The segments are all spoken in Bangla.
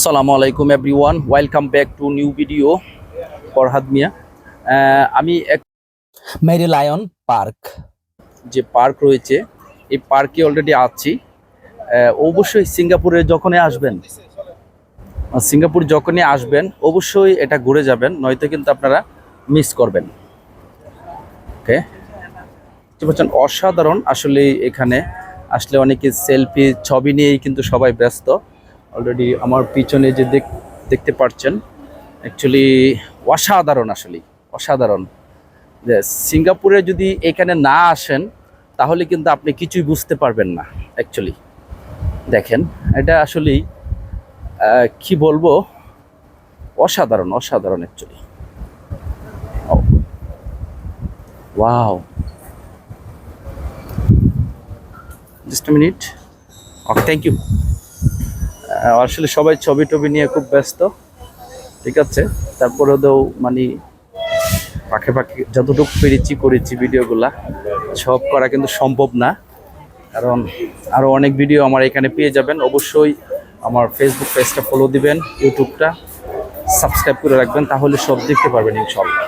আসসালামু আলাইকুম everyone welcome back to new video Farhad Mia. আমি এক মেরি লায়ন পার্ক। যে পার্ক রয়েছে এই পার্কে অলরেডি আছি। অবশ্যই সিঙ্গাপুরে যখনই আসবেন সিঙ্গাপুর যখনই আসবেন অবশ্যই এটা ঘুরে যাবেন নয়তো কিন্তু আপনারা মিস করবেন। ওকে বুঝতে পারছেন? অসাধারণ আসলে এখানে আসলে অনেকে সেলফি ছবি নিয়েই কিন্তু সবাই ব্যস্ত। অলরেডি আমার পিছনে যে দেখ- দেখতে পাচ্ছেন অ্যাকচুয়ালি অসাধারণ আসলে, অসাধারণ। যে সিঙ্গাপুরে যদি এখানে না আসেন, তাহলে কিন্তু আপনি কিছুই বুঝতে পারবেন না অ্যাকচুয়ালি দেখেন, এটা আসলেই কি বলব? অসাধারণ অসাধারণ actually wow just minute okay thank you আসলে সবাই ছবি টবি নিয়ে খুব ব্যস্ত, ঠিক আছে? তারপরে তো মানে পাখে পাখে যতটুকু পেরেছি করেছি ভিডিওগুলা, সব করা কিন্তু সম্ভব না। কারণ আরও অনেক ভিডিও আমার এখানে পেয়ে যাবেন। অবশ্যই আমার ফেসবুক পেজটা ফলো দিবেন ইউটিউবটা সাবস্ক্রাইব করে রাখবেন, তাহলে সব দেখতে পারবেন ইনশাল্লাহ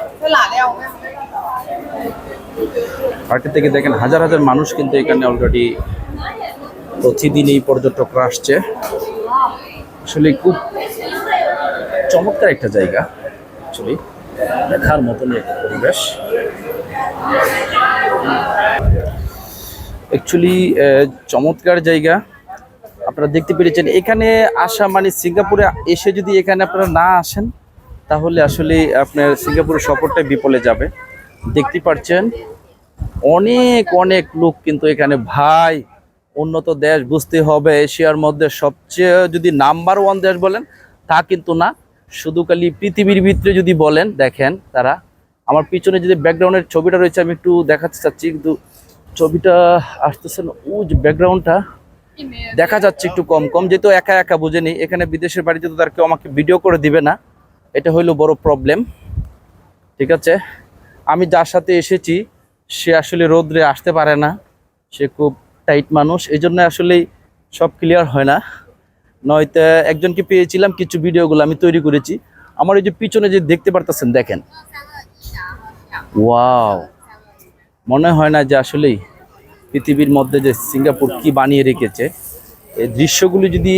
পার্টি থেকে দেখেন হাজার হাজার মানুষ কিন্তু এখানে অলরেডি প্রতিদিন এই পর্যটকরা আসছে। আসলে খুব চমৎকার একটা জায়গা অ্যাকচুয়ালি দেখার মতনই একটা পরিবেশ। অ্যাকচুয়ালি চমৎকার জায়গা। আপনারা দেখতে পেরেছেন, এখানে আসা মানে সিঙ্গাপুরে এসে যদি এখানে আপনারা না আসেন, তাহলে আসলে আপনার সিঙ্গাপুরের সফরটাই বিপলে যাবে। দেখতে পাচ্ছেন অনেক অনেক লোক কিন্তু এখানে। ভাই উন্নত দেশ বুঝতে হবে এশিয়ার মধ্যে সবচেয়ে যদি নাম্বার ওয়ান দেশ বলেন তা কিন্তু না। শুধু খালি পৃথিবীর ভিতরে যদি বলেন দেখেন তারা আমার পিছনে যদি ব্যাকগ্রাউন্ডের ছবিটা রয়েছে আমি একটু দেখাতে চাচ্ছি কিন্তু ছবিটা আসতেছে না। ও যে ব্যাকগ্রাউন্ডটা দেখা যাচ্ছে একটু কম কম যেহেতু একা একা বুঝেনি এখানে বিদেশের বাড়িতে তো তার কেউ আমাকে ভিডিও করে দিবে না। এটা হইল বড় প্রবলেম ঠিক আছে? আমি যার সাথে এসেছি সে আসলে রোদ্রে আসতে পারে না সে খুব টাইট মানুষ এই জন্য আসলেই সব ক্লিয়ার হয় না। নয়তো একজনকে পেয়েছিলাম, কিছু ভিডিওগুলো আমি তৈরি করেছি। আমার এই যে পিছনে যে দেখতে পারতেছেন, দেখেন। ওয়াও! মনে হয় না যে আসলেই পৃথিবীর মধ্যে যে সিঙ্গাপুর কি বানিয়ে রেখেছে। এই দৃশ্যগুলি যদি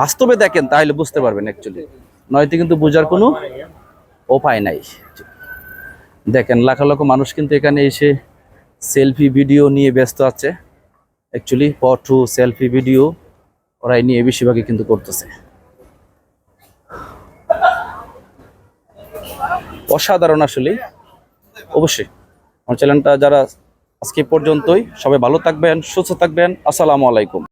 বাস্তবে দেখেন, তাহলে বুঝতে পারবেন অ্যাকচুয়ালি নয়তো কিন্তু বোঝার কোনো উপায় নাই। দেখেন, লাখ লাখ মানুষ কিন্তু এখানে এসে সেলফি ভিডিও নিয়ে ব্যস্ত আছে। অ্যাকচুয়ালি ফটো সেলফি ভিডিও ওরাই নিয়ে বেশিরভাগই কিন্তু করতেছে। অসাধারণ আসলে। অবশ্যই। আমার চ্যানেলটা যারা আজকে পর্যন্তই সবাই ভালো থাকবেন, সুস্থ থাকবেন। আসসালামু আলাইকুম।